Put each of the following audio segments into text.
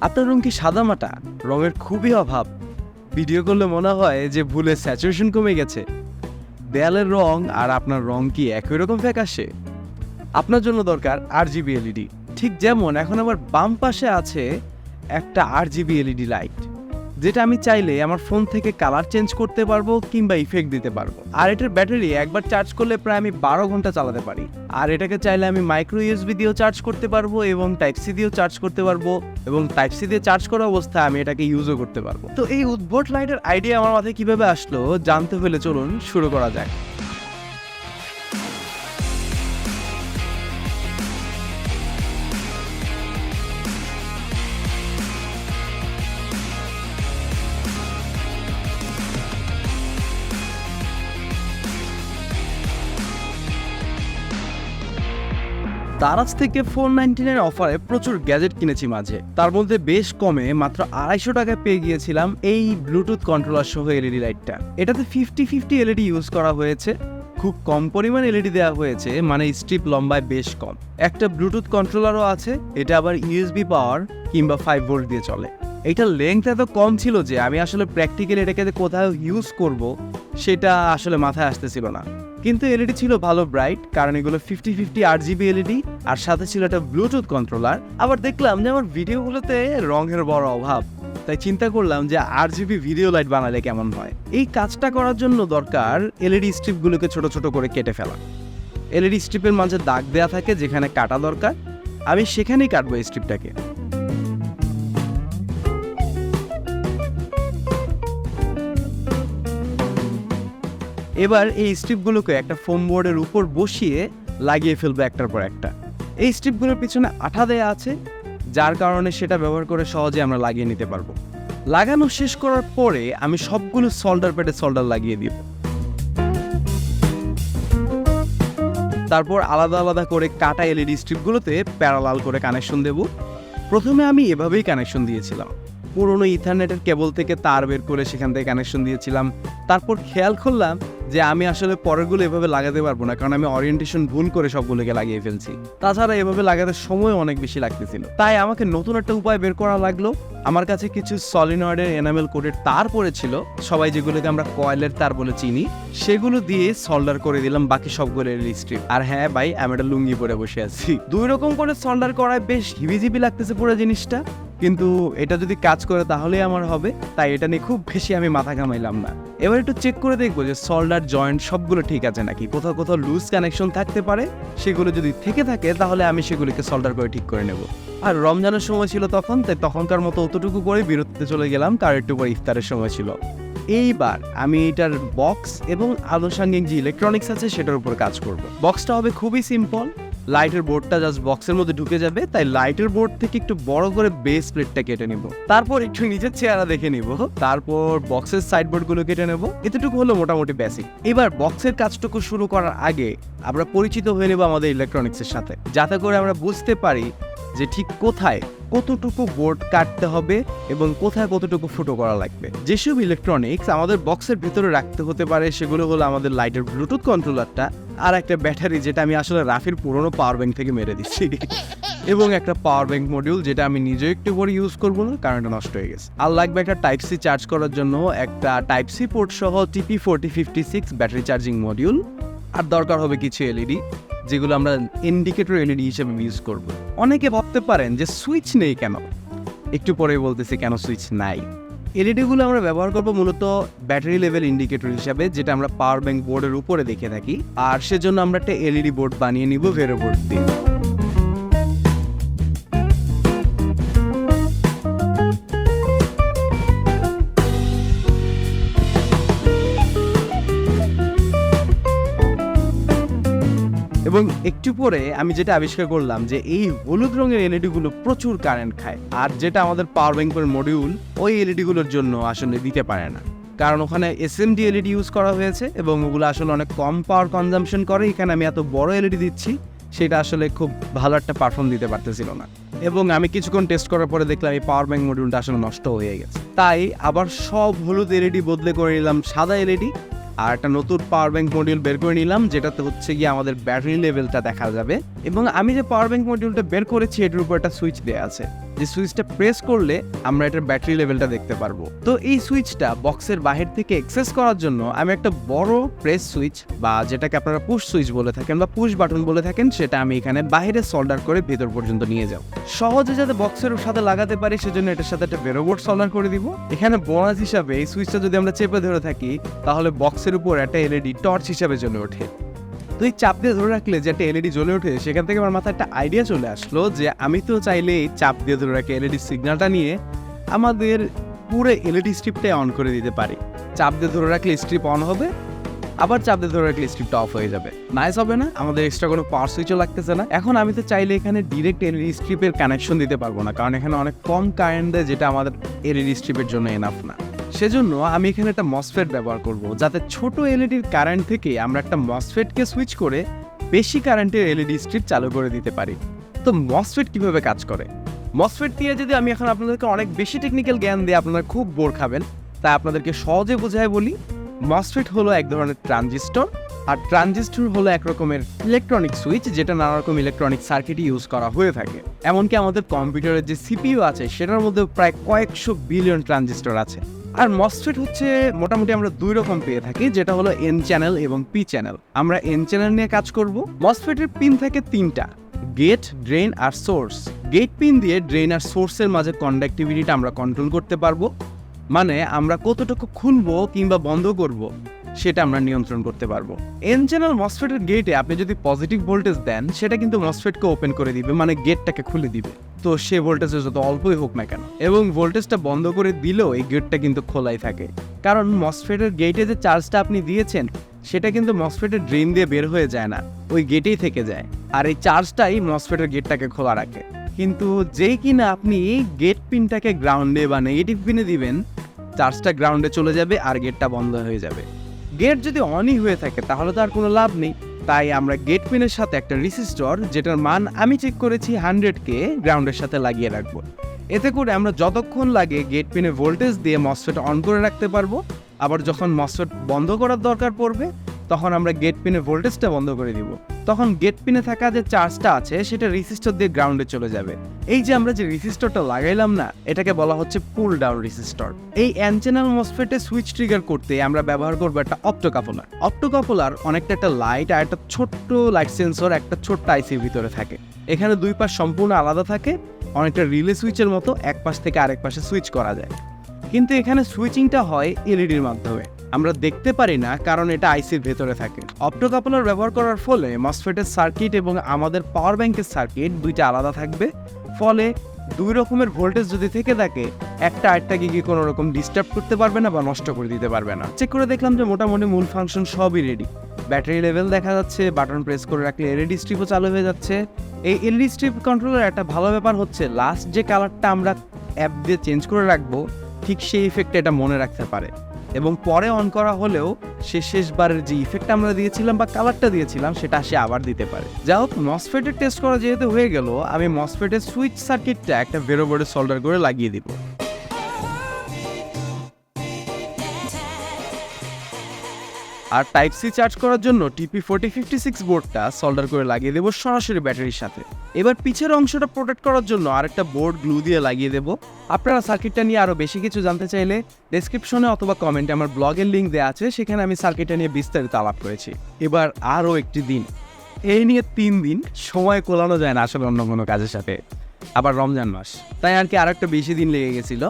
আপনার রং কি সাদামাটা রঙের খুবই অভাব। ভিডিও করলে মনে হয় যে ভুলে স্যাচুরেশন কমে গেছে। দেয়ালের রং আর আপনার রং কি একই রকম ফ্যাকাশে? আপনার জন্য দরকার আর জিবি এলইডি। ঠিক যেমন এখন আমার বাম পাশে আছে একটা আর জিবি এলইডি লাইট। যেটা আমি চাইলে আমার ফোন থেকে কালার চেঞ্জ করতে পারব কিংবা ইফেক্ট দিতে পারব। আর এটার ব্যাটারি একবার চার্জ করলে প্রায় আমি বারো ঘণ্টা চালাতে পারি। আর এটাকে চাইলে আমি মাইক্রো ইউএসবি দিয়েও চার্জ করতে পারব এবং টাইপ সি দিয়েও চার্জ করতে পারব এবং টাইপ সি দিয়ে চার্জ করা অবস্থায় আমি এটাকে ইউজও করতে পারব। তো এই উদ্ভট লাইটের আইডিয়া আমার মাথায় কীভাবে আসলো জানতে হলে চলুন শুরু করা যাক। দারাজ থেকে ফোর নাইনটিনের অফারে প্রচুর গ্যাজেট কিনেছি মাঝে। তার মধ্যে বেশ কমে মাত্র আড়াইশো টাকায় পেয়ে গিয়েছিলাম এই ব্লুটুথ কন্ট্রোলার সহ এলইডি লাইটটা। এটাতে ফিফটি ফিফটি এলইডি ইউজ করা হয়েছে, খুব কম পরিমাণ এলইডি দেওয়া হয়েছে মানে স্ট্রিপ লম্বায় বেশ কম। একটা ব্লুটুথ কন্ট্রোলারও আছে, এটা আবার ইউএসবি পাওয়ার কিংবা ফাইভ ভোল্ট দিয়ে চলে। এটার লেংথ এত কম ছিল যে আমি আসলে প্র্যাকটিক্যালি এটাকে কোথাও ইউজ করব, সেটা আসলে মাথায় আসতেছিল না। কিন্তু এলইডি ছিল ভালো ব্রাইট, কারণ এগুলো ফিফটি ফিফটি আট জিবি এলইডি, আর সাথে ছিল একটা ব্লুটুথ কন্ট্রোলার আবার দেখলাম যে আমার ভিডিওগুলোতে রঙের বড় অভাব। তাই চিন্তা করলাম যে আর জিবি ভিডিও লাইট বানালে কেমন হয়? এই কাজটা করার জন্য দরকার এলইডি স্ট্রিপগুলোকে ছোট ছোট করে কেটে ফেলা। এলইডি স্ট্রিপের মাঝে দাগ দেওয়া থাকে যেখানে কাটা দরকার। আমি সেখানেই কাটবো এই স্ট্রিপটাকে এবার এই স্ট্রিপগুলোকে একটা ফোম বোর্ডের উপর বসিয়ে লাগিয়ে ফেলব একটার পর একটা। এই স্ট্রিপগুলোর পিছনে আঠা দেয়া আছে, যার কারণে সেটা ব্যবহার করে সহজে আমরা লাগিয়ে নিতে পারব। লাগানো শেষ করার পরে আমি সবগুলো সল্ডার প্যাডে সল্ডার লাগিয়ে দিব। তারপর আলাদা আলাদা করে কাটা এলইডি স্ট্রিপগুলোতে প্যারালাল করে কানেকশন দেব। প্রথমে আমি এভাবেই কানেকশন দিয়েছিলাম। পুরনো ইথারনেটের কেবল থেকে তার বের করে সেখান থেকে কানেকশন দিয়েছিলাম। তারপর খেয়াল করলাম যে আমি আসলে পরেরগুলো এভাবে লাগাতে পারব না, কারণ আমি অরিয়েন্টেশন ভুল করে সবগুলোকে লাগিয়ে ফেলছি। তাছাড়া এভাবে লাগাতে সময় অনেক বেশি লাগতেছিল। তাই আমাকে নতুন একটা উপায় বের করা লাগল। আমার কাছে কিছু সলিনয়েডের এনামেল কোডের তার পড়েছিল, সবাই যেগুলোকে আমরা কয়েলের তার বলে চিনি, সেগুলো দিয়ে সল্ডার করে দিলাম, বাকি সবগুলো স্ট্রিপ আর হ্যাঁ ভাই, আমি একটা লুঙ্গি পরে বসে আছি। দুই রকম করে সল্ডার করায় বেশ হিবিজিবি লাগতেছে পুরো জিনিসটা। কিন্তু এটা যদি কাজ করে তাহলেই আমার হবে। তাই এটা নিয়ে খুব বেশি আমি মাথা ঘামাইলাম না। এবার একটু চেক করে দেখব যে সল্ডার জয়েন্ট সবগুলো ঠিক আছে নাকি? কোথাও কোথাও লুজ কানেকশন থাকতে পারে। সেগুলো যদি থেকে থাকে, তাহলে আমি সেগুলিকে সল্ডার করে ঠিক করে নেব। আর রমজানের সময় ছিল তখন, তাই তখনকার মতো অতটুকু করে বিরতিতে চলে গেলাম, তার একটু পরে ইফতারের সময় ছিল। এইবার আমি এটার বক্স এবং আনুষঙ্গিক যে ইলেকট্রনিক্স আছে, সেটার উপর কাজ করব। বক্সটা হবে খুবই সিম্পল লাইটের বোর্ডটা জাস্ট বক্সের মধ্যে ঢুকে যাবে, তাই লাইটের বোর্ড থেকে একটু বড় করে বেস প্লেটটা কেটে নিব। তারপর একটু নিজের চেহারা দেখে নিব। তারপর বক্সের সাইড বোর্ডগুলো কেটে নেব। এতটুকু হলো মোটামুটি বেসিক এবার বক্সের কাজটুকু শুরু করার আগে আমরা পরিচিত হয়ে নেব আমাদের ইলেকট্রনিক্সের সাথে, যাতে করে আমরা বুঝতে পারি যে ঠিক কোথায় কতটুকু বোর্ড কাটতে হবে এবং কোথায় কতটুকু ফুটো করা লাগবে। যেসব ইলেকট্রনিক্স আমাদের বক্সের ভিতরে রাখতে হতে পারে, সেগুলো হলো আমাদের লাইটের ব্লুটুথ কন্ট্রোলারটা আর একটা ব্যাটারি যেটা আমি আসলে রাফির পুরনো পাওয়ার ব্যাংক থেকে মেরে দিচ্ছি। এবং একটা পাওয়ার ব্যাংক মডিউল যেটা আমি নিজে একটু করে ইউজ করব না, কারণ এটা নষ্ট হয়ে গেছে। আর লাগবে একটা টাইপ সি চার্জ করার জন্য একটা টাইপ সি পোর্ট সহ TP forty fifty six battery charging module আর দরকার হবে কিছু এলইডি যেগুলো আমরা ইন্ডিকেটর এলইডি হিসেবে ইউজ করব। অনেকে ভাবতে পারেন যে সুইচ নেই কেন? একটু পরে বলতেছি কেন সুইচ নাই? এলইডিগুলো আমরা ব্যবহার করব মূলত ব্যাটারি লেভেল ইন্ডিকেটর হিসাবে, যেটা আমরা পাওয়ার ব্যাংক বোর্ডের উপরে দেখে থাকি। আর সেজন্য আমরা একটা এলইডি বোর্ড বানিয়ে নিব ভেরো বোর্ড দিয়ে। এবং একটু পরে আমি যেটা আবিষ্কার করলাম যে এই হলুদ রঙের এলইডি গুলো প্রচুর কারেন্ট খায়। আর যেটা আমাদের পাওয়ার ব্যাংকের মডিউল ওই এলইডি গুলোর জন্য আসলে দিতে পারে না। কারণ ওখানে এসএমডি এলইডি ইউজ করা হয়েছে এবং ওগুলো আসলে অনেক কম পাওয়ার কনজামশন করে। এখানে আমি এত বড় এলইডি দিচ্ছি, সেটা আসলে খুব ভালো একটা পারফর্ম দিতে পারতেছিল না। এবং আমি কিছুক্ষণ টেস্ট করার পরে দেখলাম এই পাওয়ার ব্যাংক মডিউলটা আসলে নষ্ট হয়ে গেছে। তাই আবার সব হলুদ এলইডি বদলে করে নিলাম সাদা এলইডি আর একটা নতুন পাওয়ার ব্যাংক মডিউল বের করে নিলাম, যেটাতে হচ্ছে গিয়ে আমাদের ব্যাটারি লেভেলটা দেখা যাবে। এবং আমি যে পাওয়ার ব্যাংক মডিউলটা বের করেছি, এটার উপর একটা সুইচ দেওয়া আছে। যে সুইচটা প্রেস করলে আমরা এটার ব্যাটারি লেভেলটা দেখতে পারব। তো এই সুইচটা বক্সের বাহির থেকে এক্সেস করার জন্য আমি একটা বড় প্রেস সুইচ বা যেটাকে আপনারা পুশ সুইচ বলে থাকেন বা পুশ বাটন বলে থাকেন, সেটা আমি এখানে বাইরে সোল্ডার করে ভেতর পর্যন্ত নিয়ে যাব। সহজে যাতে বক্সের সাথে লাগাতে পারি, সেজন্য এটার সাথে একটা বেরোবোর্ড সোল্ডার করে দিব। এখানে বোনাস হিসাবে এই সুইচটা যদি আমরা চেপে ধরে থাকি, তাহলে বক্সের উপর একটা এলইডি টর্চ হিসাবে জ্বলে ওঠে। তো এই চাপ দিয়ে ধরে রাখলে যে একটা এলইডি জ্বলে ওঠে, সেখান থেকে আমার মাথায় একটা আইডিয়া চলে আসলো যে আমি তো চাইলে এই চাপ দিয়ে ধরে রাখি এলইডি সিগন্যালটা নিয়ে আমাদের পুরো এলইডি স্ট্রিপটাই অন করে দিতে পারি। চাপ দিয়ে ধরে রাখলে স্ট্রিপ অন হবে, আবার চাপ দিয়ে ধরে রাখলে স্ট্রিপটা অফ হয়ে যাবে। নাইস হবে না? আমাদের এক্সট্রা কোনো পাওয়ার সুইচও লাগতেছে না। এখন আমি তো চাইলে এখানে ডিরেক্ট এলইডি স্ট্রিপের কানেকশন দিতে পারব না, কারণ এখানে অনেক কম কারেন্ট দেয়, যেটা আমাদের এলইডি স্ট্রিপের জন্য এনাফ না। সেজন্য আমি এখানে একটা মসফেট ব্যবহার করব, যাতে ছোট এলইডির কারেন্ট থেকে আমরা একটা মসফেটকে সুইচ করে বেশি কারেন্টের এলইডি স্ট্রিপ চালু করে দিতে পারি। তো মসফেট কীভাবে কাজ করে? মসফেট দিয়ে যদি আমি এখন আপনাদেরকে অনেক বেশি টেকনিক্যাল জ্ঞান দিয়ে আপনারা খুব বোর খাবেন, তাই আপনাদেরকে সহজে বোঝায় বলি মসফেট হলো এক ধরনের ট্রানজিস্টর আর ট্রানজিস্টর হলো এক রকমের ইলেকট্রনিক সুইচ যেটা নানা রকম ইলেকট্রনিক সার্কিটে ইউজ করা হয়ে থাকে। এমনকি আমাদের কম্পিউটারের যে সিপিইউ আছে, সেটার মধ্যে প্রায় কয়েকশো বিলিয়ন ট্রানজিস্টর আছে। আর মসফেট হচ্ছে মোটামুটি আমরা দুই রকম পেয়ে থাকি, যেটা হলো এন চ্যানেল এবং পি চ্যানেল আমরা এন চ্যানেল নিয়ে কাজ করব। মসফেটের পিন থাকে তিনটা গেট ড্রেন আর সোর্স গেট পিন দিয়ে ড্রেন আর সোর্সের মাঝে কন্ডাক্টিভিটিটা আমরা কন্ট্রোল করতে পারব। মানে আমরা কতটুকু খুলবো কিংবা বন্ধ করব সেটা আমরা নিয়ন্ত্রণ করতে পারব। এন চ্যানেল মসফেটের গেটে আপনি যদি পজিটিভ ভোল্টেজ দেন, সেটা কিন্তু মসফেটকে ওপেন করে দিবে মানে গেটটাকে খুলে দিবে। তো সে ভোল্টেজে যত অল্পই হোক না কেন। এবং ভোল্টেজটা বন্ধ করে দিলেও এই গেটটা কিন্তু খোলাই থাকে। কারণ মসফেটের গেটে যে চার্জটা আপনি দিয়েছেন, সেটা কিন্তু মসফেটের ড্রেন দিয়ে বের হয়ে যায় না, ওই গেটেই থেকে যায়। আর এই চার্জটাই মসফেটের গেটটাকে খোলা রাখে। কিন্তু যেই কিনা আপনি এই গেট পিনটাকে গ্রাউন্ডে বা নেগেটিভ পিনে দিবেন চার্জটা গ্রাউন্ডে চলে যাবে আর গেটটা বন্ধ হয়ে যাবে। গেট যদি অনই হয়ে থাকে, তাহলে তো আর কোনো লাভ নেই। তাই আমরা গেট পিনের সাথে একটা রিসিস্টর যেটার মান আমি চেক করেছি হান্ড্রেডকে গ্রাউন্ডের সাথে লাগিয়ে রাখব। এতে করে আমরা যতক্ষণ লাগে গেট পিনে ভোল্টেজ দিয়ে মসফেট অন করে রাখতে পারব। আবার যখন মসফেট বন্ধ করার দরকার পড়বে, তখন আমরা গেট পিনে ভোল্টেজটা বন্ধ করে দিব। তখন গেট পিনে থাকা যে চার্জটা আছে, সেটা রিসিস্টর দিয়ে গ্রাউন্ডে চলে যাবে। এই যে আমরা যে রেজিস্টরটা লাগাইলাম না, এটাকে বলা হচ্ছে পুল ডাউন রিসিস্টর এই অ্যান্টেনাল মসফেটে সুইচ ট্রিগার করতে আমরা ব্যবহার করব একটা অপটোকাপলার অপটোকাপলার অনেকটা একটা লাইট আর একটা ছোট্ট লাইট সেন্সর একটা ছোট্ট আইসির ভিতরে থাকে। এখানে দুই পাশ সম্পূর্ণ আলাদা থাকে, অনেকটা রিলে সুইচের মতো, এক পাশ থেকে আরেক পাশে সুইচ করা যায়। কিন্তু এখানে সুইচিংটা হয় এলইডির মাধ্যমে। আমরা দেখতে পারি না কারণ এটা আইসির ভেতরে থাকে। অপটোকাপলার ব্যবহার করার ফলে মসফেটের সার্কিট এবং আমাদের পাওয়ার ব্যাংকের সার্কিট দুইটা আলাদা থাকবে। ফলে দুই রকমের ভোল্টেজ যদি থেকে থাকে, একটা আরেকটাকে গিয়ে কোনো রকম ডিস্টার্ব করতে পারবে না বা নষ্ট করে দিতে পারবে না। চেক করে দেখলাম যে মোটামুটি মূল ফাংশন সবই রেডি ব্যাটারি লেভেল দেখা যাচ্ছে বাটন প্রেস করে রাখলে এলইডি স্ট্রিপও চালু হয়ে যাচ্ছে। এই এলইডি স্ট্রিপ কন্ট্রোলের একটা ভালো ব্যাপার হচ্ছে লাস্ট যে কালারটা আমরা অ্যাপ দিয়ে চেঞ্জ করে রাখব, ঠিক সেই ইফেক্টটা এটা মনে রাখতে পারে। এবং পরে অন করা হলেও সে শেষবারের যে ইফেক্ট আমরা দিয়েছিলাম বা কালারটা দিয়েছিলাম, সেটা সে আবার দিতে পারে। যাই হোক মসফেটের টেস্ট করা যেহেতু হয়ে গেল, আমি মসফেটের সুইচ সার্কিটটা একটা বেরো বোর্ডে সোল্ডার করে লাগিয়ে দিব। আর টাইপ সি চার্জ করার জন্য টিপি ফোর্টি ফিফটি সিক্স বোর্ডটা সোল্ডার করে লাগিয়ে দেবো সরাসরি ব্যাটারির সাথে। এবার পিছের অংশটা প্রোটেক্ট করার জন্য আরেকটা বোর্ড গ্লু দিয়ে লাগিয়ে দেবো। আপনারা সার্কিটটা নিয়ে আরও বেশি কিছু জানতে চাইলে ডেসক্রিপশনে অথবা কমেন্টে আমার ব্লগের লিঙ্ক দেওয়া আছে, সেখানে আমি সার্কিটটা নিয়ে বিস্তারিত আলাপ করেছি। এবার আরও একটি দিন। এই নিয়ে তিন দিন সময় কোলানো যায় না আসলে অন্য কোনো কাজের সাথে। আবার রমজান মাস। তাই আর কি আরেকটা বেশি দিন লেগে গেছিল।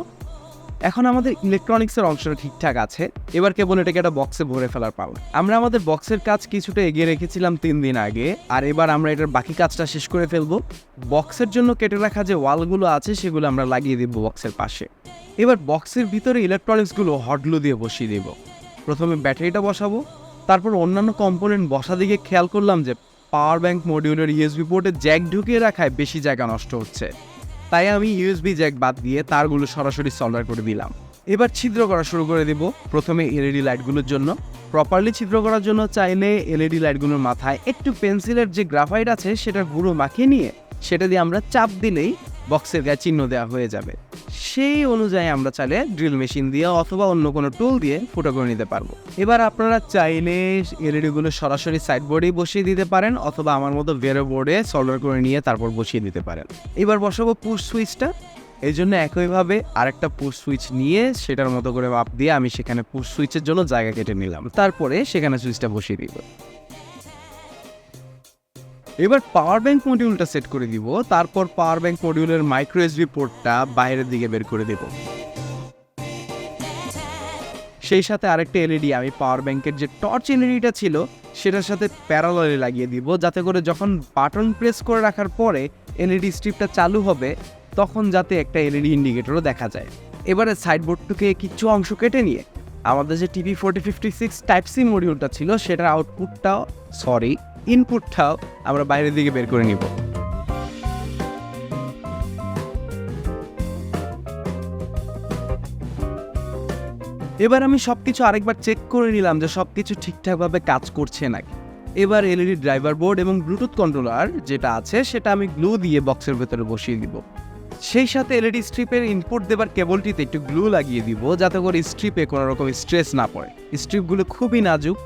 এখন আমাদের ইলেকট্রনিক্সের অংশটা ঠিকঠাক আছে। এবার কেবল এটাকে একটা বক্সে ভরে ফেলার পাও আমরা আমাদের বক্সের কাজ কিছুটা এগিয়ে রেখেছিলাম তিন দিন আগে, আর এবার আমরা এটার বাকি কাজটা শেষ করে ফেলব। বক্সের জন্য কেটে রাখা যে ওয়ালগুলো আছে, সেগুলো আমরা লাগিয়ে দিব বক্সের পাশে। এবার বক্সের ভিতরে ইলেকট্রনিক্সগুলো হটগ্লু দিয়ে বসিয়ে দিব। প্রথমে ব্যাটারিটা বসাবো, তারপর অন্যান্য কম্পোনেন্ট বসা দিকে খেয়াল করলাম যে পাওয়ার ব্যাংক মডিউলের ইউএসবি পোর্টে জ্যাক ঢুকিয়ে রাখায় বেশি জায়গা নষ্ট হচ্ছে। তাই আমি ইউএসবি জ্যাক বাদ দিয়ে তারগুলো সরাসরি সল্ডার করে দিলাম এবার ছিদ্র করা শুরু করে দেব। প্রথমে এলইডি লাইটগুলোর জন্য। প্রপারলি ছিদ্র করার জন্য চাইলে এলইডি লাইটগুলোর মাথায় একটু পেন্সিলের যে গ্রাফাইট আছে সেটা গুঁড়ো মাখিয়ে নিয়ে সেটা দিয়ে আমরা চাপ দিলেই বক্সের গায়ে চিহ্ন দেওয়া হয়ে যাবে। সেই অনুযায়ী আমরা চাইলে ড্রিল মেশিন দিয়ে অথবা অন্য কোনো টুল দিয়ে ফুটো করে নিতে পারব। এবার আপনারা চাইলে এলইডিগুলো সরাসরি সাইড বোর্ডেই বসিয়ে দিতে পারেন অথবা আমার মতো ভেরো বোর্ডে সল্ডার করে নিয়ে তারপর বসিয়ে দিতে পারেন। এবার বসাবো পুশ সুইচটা এই জন্য একইভাবে আরেকটা পুশ সুইচ নিয়ে সেটার মতো করে মাপ দিয়ে আমি সেখানে পুশ সুইচের জন্য জায়গা কেটে নিলাম। তারপরে সেখানে সুইচটা বসিয়ে দিব। এবার পাওয়ার ব্যাংক মডিউলটা সেট করে দিব, তারপর পাওয়ার ব্যাংক মডিউলের মাইক্রো এসডি পোর্টটা বাইরের দিকে বের করে দেব। সেই সাথে আরেকটা এলইডি আমি পাওয়ার ব্যাংকের যে টর্চ এলইডিটা ছিল, সেটার সাথে প্যারালালে লাগিয়ে দিব, যাতে করে যখন বাটন প্রেস করে রাখার পরে এলইডি স্ট্রিপটা চালু হবে, তখন যাতে একটা এলইডি ইন্ডিকেটরও দেখা যায়। এবারে সাইডবোর্ডটুকে কিছু অংশ কেটে নিয়ে, আমাদের যে TV forty fifty six type C মডিউলটা ছিল, সেটার আউটপুটটাও সরি ইনপুটটাও আমরা বাইরের দিকে বের করে নিব। এবার আমি সব কিছু আরেকবার চেক করে নিলাম যে সব কিছু ঠিকঠাকভাবে কাজ করছে নাকি। এবার এলইডি ড্রাইভার বোর্ড এবং ব্লুটুথ কন্ট্রোলার যেটা আছে সেটা আমি গ্লু দিয়ে বক্সের ভেতরে বসিয়ে দিব। সেই সাথে এলইডি স্ট্রিপের ইনপুট দেবার কেবলটিতে একটু গ্লু লাগিয়ে দিব যাতে করে স্ট্রিপে কোনো রকম স্ট্রেস না পড়ে। স্ট্রিপগুলো খুবই নাজুক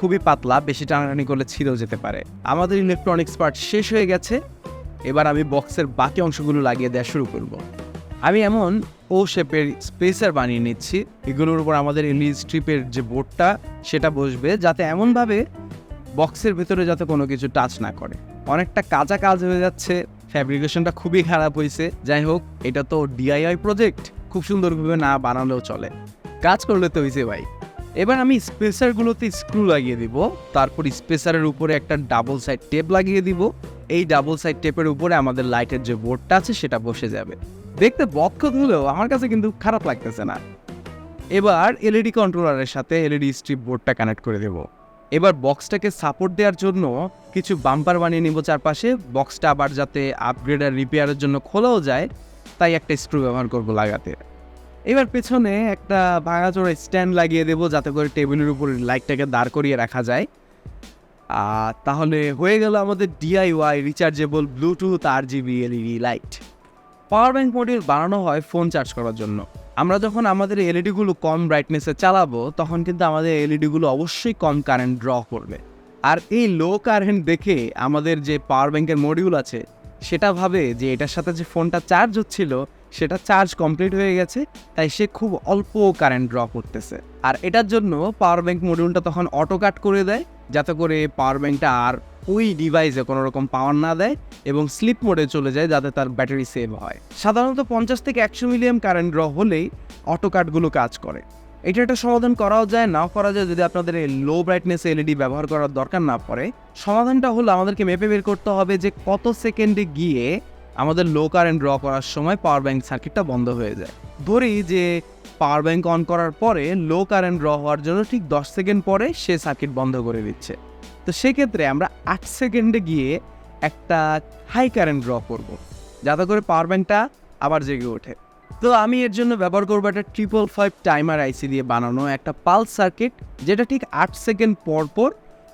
খুবই পাতলা, বেশি টানাটানি করলে ছিঁড়েও যেতে পারে। আমাদের ইলেকট্রনিক্স পার্ট শেষ হয়ে গেছে। এবার আমি বক্সের বাকি অংশগুলো লাগিয়ে দেওয়া শুরু করব। আমি এমন ও শেপের স্পেসার বানিয়ে নিচ্ছি। এগুলোর উপর আমাদের এলইডি স্ট্রিপের যে বোর্ডটা সেটা বসবে যাতে এমনভাবে বক্সের ভেতরে যাতে কোনো কিছু টাচ না করে। অনেকটা কাঁচা কাজ হয়ে যাচ্ছে। ফ্যাব্রিকেশনটা খুবই খারাপ হয়েছে যাই হোক, এটা তো ডিআইআই প্রজেক্ট খুব সুন্দরভাবে না বানালেও চলে। কাজ করলে তো হয়েছে ভাই। এবার আমি স্পেসারগুলোতে স্ক্রু লাগিয়ে দিব, তারপর স্পেসারের উপরে একটা ডাবল সাইড টেপ লাগিয়ে দিব। এই ডাবল সাইড টেপের উপরে আমাদের লাইটের যে বোর্ডটা আছে সেটা বসে যাবে। দেখতে বদখত হলেও আমার কাছে কিন্তু খারাপ লাগতেছে না। এবার এলইডি কন্ট্রোলারের সাথে এলইডি স্ট্রিপ বোর্ডটা কানেক্ট করে দেব। এবার বক্সটাকে সাপোর্ট দেওয়ার জন্য কিছু বাম্পার বানিয়ে নিব চারপাশে। বক্সটা আবার যাতে আপগ্রেড আর রিপেয়ারের জন্য খোলাও যায়, তাই একটা স্ক্রু ব্যবহার করব লাগাতে। এবার পেছনে একটা ভাঙাচোরা স্ট্যান্ড লাগিয়ে দেবো যাতে করে টেবিলের উপর লাইটটাকে দাঁড় করিয়ে রাখা যায়। আর তাহলে হয়ে গেল আমাদের DIY rechargeable bluetooth R GB LED light power bank module বানানো হয় ফোন চার্জ করার জন্য। আমরা যখন আমাদের এলইডিগুলো কম ব্রাইটনেসে চালাবো, তখন কিন্তু আমাদের এলইডিগুলো অবশ্যই কম কারেন্ট ড্র করবে। আর এই লো কারেন্ট দেখে আমাদের যে পাওয়ার ব্যাঙ্কের মডিউল আছে, সেটা ভাবে যে এটার সাথে যে ফোনটা চার্জ হচ্ছিল সেটা চার্জ কমপ্লিট হয়ে গেছে, তাই সে খুব অল্প কারেন্ট ড্র করতেছে। আর এটার জন্য পাওয়ার ব্যাঙ্ক মডিউলটা তখন অটো কাট করে দেয়, যাতে করে পাওয়ার ব্যাঙ্কটা আর ওই ডিভাইসে কোনো রকম পাওয়ার না দেয় এবং স্লিপ মোডে চলে যায় যাতে তার ব্যাটারি সেভ হয়। সাধারণত পঞ্চাশ থেকে একশো মিলিয়াম কারেন্ট ড্র হলেই অটো কাটগুলো কাজ করে। এটা একটা সমাধান করাও যায়, নাও করা যায়, যদি আপনাদের এই লো ব্রাইটনেস এলইডি ব্যবহার করার দরকার না পড়ে। সমাধানটা হলো আমাদেরকে মেপে বের করতে হবে যে কত সেকেন্ডে গিয়ে আমাদের লো কারেন্ট ড্র করার সময় পাওয়ার ব্যাঙ্ক সার্কিটটা বন্ধ হয়ে যায়। ধরি যে পাওয়ার ব্যাঙ্ক অন করার পরে লো কারেন্ট ড্র হওয়ার জন্য ঠিক দশ সেকেন্ড পরে সে সার্কিট বন্ধ করে দিচ্ছে। তো সেক্ষেত্রে আমরা আট সেকেন্ডে গিয়ে একটা হাই কারেন্ট ড্র করব, যাতে করে পাওয়ার ব্যাঙ্কটা আবার জেগে ওঠে। তো আমি এর জন্য ব্যবহার করব একটা ট্রিপল ফাইভ টাইমার আইসি দিয়ে বানানো একটা পালস সার্কিট যেটা ঠিক আট সেকেন্ড পর পর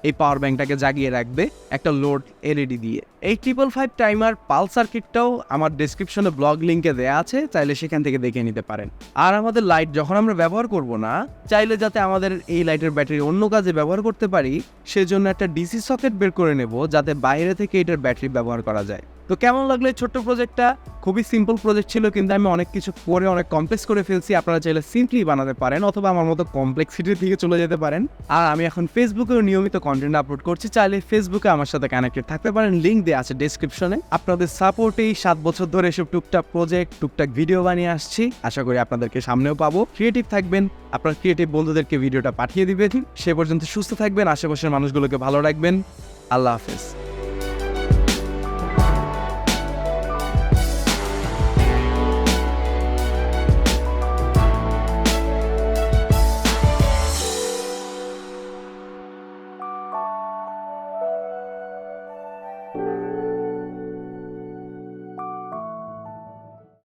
এই পাওয়ার ব্যাঙ্কটাকে জাগিয়ে রাখবে একটা লোড এলইডি দিয়ে। এই ট্রিপল ফাইভ টাইমার পাল সার্কিটটাও আমার ডিসক্রিপশনে ব্লগ লিঙ্কে দেওয়া আছে, চাইলে সেখান থেকে দেখে নিতে পারেন। আর আমাদের লাইট যখন আমরা ব্যবহার করব না, চাইলে যাতে আমাদের এই লাইটের ব্যাটারি অন্য কাজে ব্যবহার করতে পারি, সেজন্য একটা ডিসি সকেট বের করে নেব, যাতে বাইরে থেকে এটার ব্যাটারি ব্যবহার করা যায়। তো কেমন লাগল এই ছোট্ট প্রজেক্টটা খুবই সিম্পল প্রজেক্ট ছিল, কিন্তু আমি অনেক কিছু করে অনেক কমপ্লেক্স করে ফেলছি। আপনারা চাইলে সিম্পলি বানাতে পারেন, অথবা আমার মতো কমপ্লেক্সিটির দিকে চলে যেতে পারেন। আর আমি এখন ফেসবুকেও নিয়মিত কন্টেন্ট আপলোড করছি, চাইলে ফেসবুকে আমার সাথে কানেক্টেড থাকতে পারেন। লিঙ্ক দেওয়া আছে ডিসক্রিপশনে আপনাদের সাপোর্টেই সাত বছর ধরে এসব টুকটাক প্রজেক্ট টুকটাক ভিডিও বানিয়ে আসছি। আশা করি আপনাদেরকে সামনেও পাবো। ক্রিয়েটিভ থাকবেন, আপনার ক্রিয়েটিভ বন্ধুদেরকে ভিডিওটা পাঠিয়ে দিবেন। সে পর্যন্ত সুস্থ থাকবেন, আশেপাশের মানুষগুলোকে ভালো রাখবেন। আল্লাহ হাফেজ।